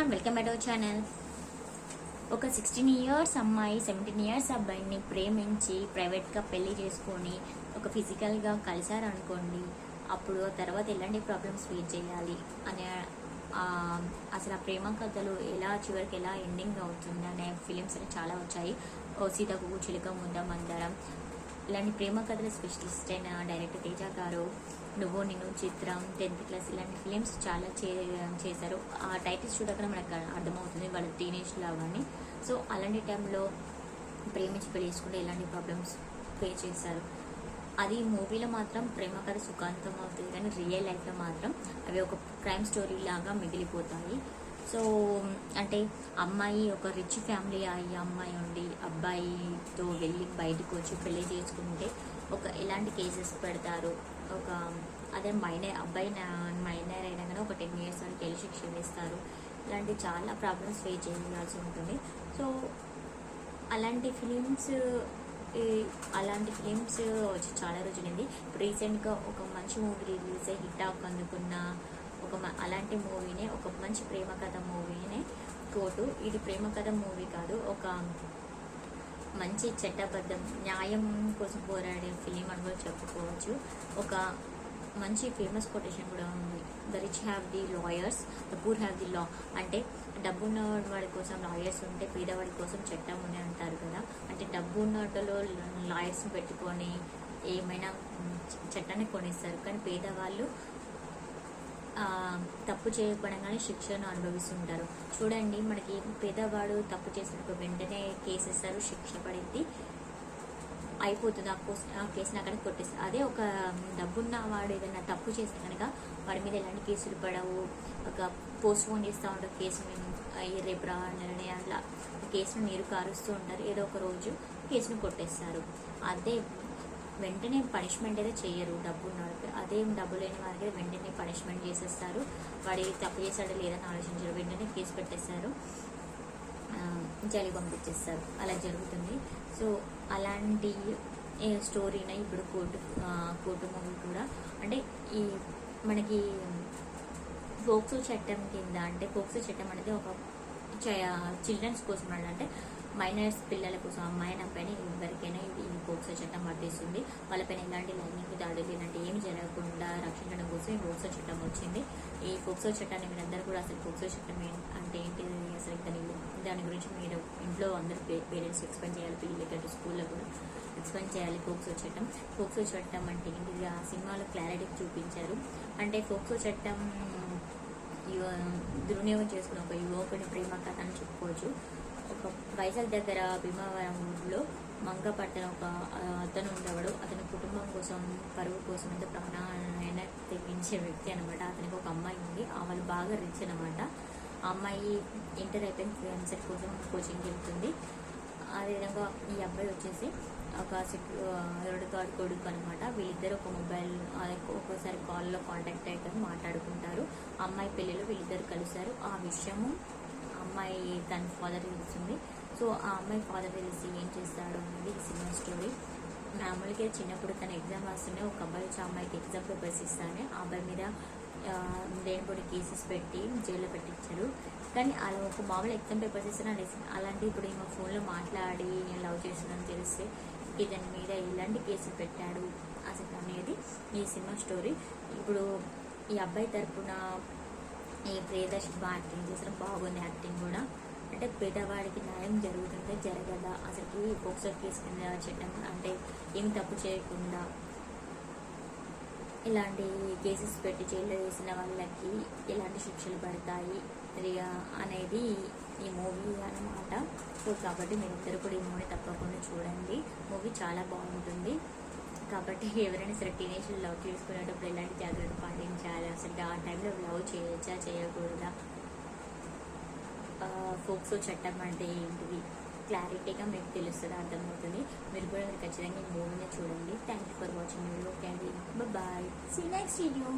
Everyone welcome back our channel ఒక sixteen years అమ్మాయి seventeen years అబ్బాయిని ప్రేమించి ప్రైవేట్గా పెళ్ళి చేసుకొని ఒక ఫిజికల్గా కలిశారనుకోండి అప్పుడు తర్వాత ఎలాంటి ప్రాబ్లమ్స్ ఫేస్ చేయాలి అనే అసలు ఆ ప్రేమ కథలు ఎలా చివరికి ఎలా ఎండింగ్ అవుతుంది అనే ఫిలిమ్స్ అనేవి చాలా వచ్చాయి. సీతకు చిలుక ముద్ద మందరం ఇలాంటి ప్రేమ కథల స్పెషలిస్ట్ అయిన డైరెక్టర్ తేజ గారు నువ్వు నేను చిత్రం టెన్త్ క్లాస్ ఇలాంటి ఫిలిమ్స్ చాలా చే చేశారు. ఆ టైటిల్స్ చూడగానే మనకు అర్థమవుతుంది వాళ్ళ టీనేజ్ లాగానే అని సో అలాంటి టైంలో ప్రేమించి పెళ్ళి చేసుకుంటే ఎలాంటి ప్రాబ్లమ్స్ ఫేస్ చేశారు? అది మూవీలో మాత్రం ప్రేమ కథ సుఖాంతం అవుతుంది కానీ రియల్ లైఫ్లో మాత్రం అవి ఒక క్రైమ్ స్టోరీ లాగా మిగిలిపోతాయి. సో అంటే అమ్మాయి ఒక రిచ్ ఫ్యామిలీ అయ్యి అమ్మాయి ఉండి అబ్బాయితో వెళ్ళి బయటకు వచ్చి పెళ్ళి చేసుకుంటే ఒక ఎలాంటి కేసెస్ పెడతారు? ఒక అదే మైనర్ అబ్బాయి మైనర్ అయినా కానీ ఒక టెన్ ఇయర్స్ వరకు వెళ్ళి శిక్ష వేస్తారు ఇలాంటి చాలా ప్రాబ్లమ్స్ ఫేస్ చేయాల్సి ఉంటుంది. సో అలాంటి ఫిలిమ్స్ అలాంటి ఫిలిమ్స్ వచ్చి చాలా రోజులైంది. రీసెంట్గా ఒక మంచి మూవీ రిలీజ్ అయ్యి హిట్ అందుకున్న ఒక మ- అలాంటి మూవీనే ఒక మంచి ప్రేమ కథ మూవీనే కోటు ఇది ప్రేమ కథ మూవీ కాదు ఒక మంచి చట్టబద్ధం న్యాయం కోసం పోరాడే ఫిలిం అని కూడా చెప్పుకోవచ్చు. ఒక మంచి ఫేమస్ కొటేషన్ కూడా ఉంది. The rich have the lawyers the poor have the law అంటే డబ్బు ఉన్న వాడి కోసం లాయర్స్ ఉంటే పేదవాడి కోసం చట్టం ఉంది అంటారు కదా. అంటే డబ్బు ఉన్నటలో లాయర్స్ పెట్టుకొని ఏమైనా చట్టాన్ని కొనేస్తారు. కానీ పేదవాళ్ళు తప్పు చేయకపోవడంగానే శిక్షను అనుభవిస్తుంటారు. చూడండి మనకి పేదవాడు తప్పు చేసినప్పుడు వెంటనే కేసు ఇస్తారు శిక్ష పడింది అయిపోతుంది ఆ కోస్ ఆ కేసుని అక్కడ కొట్టేస్తారు అదే ఒక డబ్బున్న వాడు ఏదైనా తప్పు చేస్తే కనుక వాడి మీద ఎలాంటి కేసులు పడవు. ఒక పోస్ట్ పోన్ చేస్తూ ఉంటారు కేసు రేపు రావాలని అట్లా. కేసును నీరు కారుస్తూ ఉంటారు. ఏదో ఒక రోజు కేసును కొట్టేస్తారు. అదే వెంటనే పనిష్మెంట్ అయితే చేయరు. డబ్బు ఉన్న వాళ్ళకి అదేం డబ్బు లేని వారికి వెంటనే పనిష్మెంట్ చేసేస్తారు. వాడి తప్పు చేశాడు లేదని ఆలోచించారు. వెంటనే కేసు పెట్టేస్తారు. జైలు పంపించేస్తారు. అలా జరుగుతుంది. సో అలాంటి స్టోరీనే ఇప్పుడు కోర్టు కోర్టు మూవీ కూడా అంటే ఈ మనకి పోక్సో చట్టం కింద అంటే పోక్సో చట్టం అనేది ఒక చిల్డ్రన్స్ కోసం అంటే మైనర్స్ పిల్లల కోసం అమ్మాయిన పైన ఎవరికైనా ఇది ఈ పోక్సో చట్టం వర్తిస్తుంది వాళ్ళపైన ఎలాంటి లైంగిక దాడులు ఇలాంటి ఏమి జరగకుండా రక్షించడం కోసం ఈ పోక్సో చట్టం వచ్చింది. ఈ పోక్సో చట్టాన్ని మీరందరూ కూడా అసలు పోక్సో చట్టం అంటే ఏంటిది అసలు దాని దాని గురించి మీరు ఇంట్లో అందరు పేరెంట్స్ ఎక్స్ప్లెయిన్ చేయాలి పిల్లలకి స్కూల్లో కూడా ఎక్స్ప్లెయిన్ చేయాలి పోక్సో చట్టం. పోక్సో చట్టం అంటే ఇది ఆ సినిమాలో క్లారిటీ చూపించారు. అంటే పోక్సో చట్టం యువ దుర్వినియోగం చేసుకున్న ఒక యువకుని ప్రేమ కథ అని చెప్పుకోవచ్చు. ఒక వైజాగ్ దగ్గర భీమవరం ఊర్లో మంగపట్టణ ఒక అతను ఉండేవాడు అతని కుటుంబం కోసం పరువు కోసం అయితే ప్రాణాయన తెగించే వ్యక్తి అనమాట అతనికి ఒక అమ్మాయి ఉంది. ఆ బాగా రిచ్ అనమాట ఆ అమ్మాయి ఇంటర్ అయిపోయిన ఎంసెట్ కోసం కోచింగ్ వెళ్తుంది. అదేవిధంగా ఈ అబ్బాయి వచ్చేసి ఒక సెక్యూరిటీ గార్డ్ కొడుకు అనమాట వీళ్ళిద్దరు ఒక మొబైల్ ఒక్కోసారి కాల్లో కాంటాక్ట్ అయితే మాట్లాడుకుంటారు. అమ్మాయి పెళ్ళిలో వీళ్ళిద్దరు కలిశారు. ఆ విషయము అమ్మాయి తన ఫాదర్ తెలుస్తుంది సో ఆ అమ్మాయి ఫాదర్ తెలిసి ఏం చేస్తాడు అనేది ఈ సినిమా స్టోరీ. మామూలుగా చిన్నప్పుడు తన ఎగ్జామ్ రాస్తుంటే ఒక అబ్బాయి వచ్చి అమ్మాయికి ఎగ్జామ్ పేపర్స్ ఇస్తానే ఆ అబ్బాయి మీద దేనిపోయి కేసెస్ పెట్టి జైల్లో పెట్టించారు కానీ అలా ఒక మామూలు ఎగ్జామ్ పేపర్స్ ఇస్తున్నా అలాంటి ఇప్పుడు ఈమె ఫోన్లో మాట్లాడి నేను లవ్ చేస్తున్నాను తెలిస్తే ఇతని మీద ఎలాంటి కేసులు పెట్టాడు. అసలు అనేది ఈ సినిమా స్టోరీ. ఇప్పుడు ఈ అబ్బాయి తరపున ఈ ప్రియదర్శి బాగా యాక్టింగ్ చేసిన బాగుంది యాక్టింగ్ కూడా. అంటే పేదవాడికి న్యాయం జరుగుతుంటే జరగదా? అసలు పోక్సో కేసు కింద చట్టం అంటే ఏమి తప్పు చేయకుండా ఇలాంటి కేసెస్ పెట్టి జైల్లో వేసిన వాళ్ళకి ఎలాంటి శిక్షలు పడతాయి? అనేది ఈ మూవీ అన్నమాట. సో కాబట్టి మీరిద్దరు కూడా ఈ మూవీ తప్పకుండా చూడండి. మూవీ చాలా బాగుంటుంది. కాబట్టి ఎవరైనా సరే టీనేజ్ లవ్ చేసుకునేటప్పుడు ఎలాంటి జాగ్రత్త పాటించాలి? అసలు ఆ టైంలో లవ్ చేయొచ్చా చేయకూడదా? ఫోక్సో చట్టం అంటే ఏంటిది? క్లారిటీగా మీకు తెలుస్తుంది అర్థమవుతుంది? మీరు కూడా మీరు ఖచ్చితంగా ఈ మూవీని చూడండి. Thank you for watching video okay అండి బాయ్ సీ నెక్స్ట్ వీడియో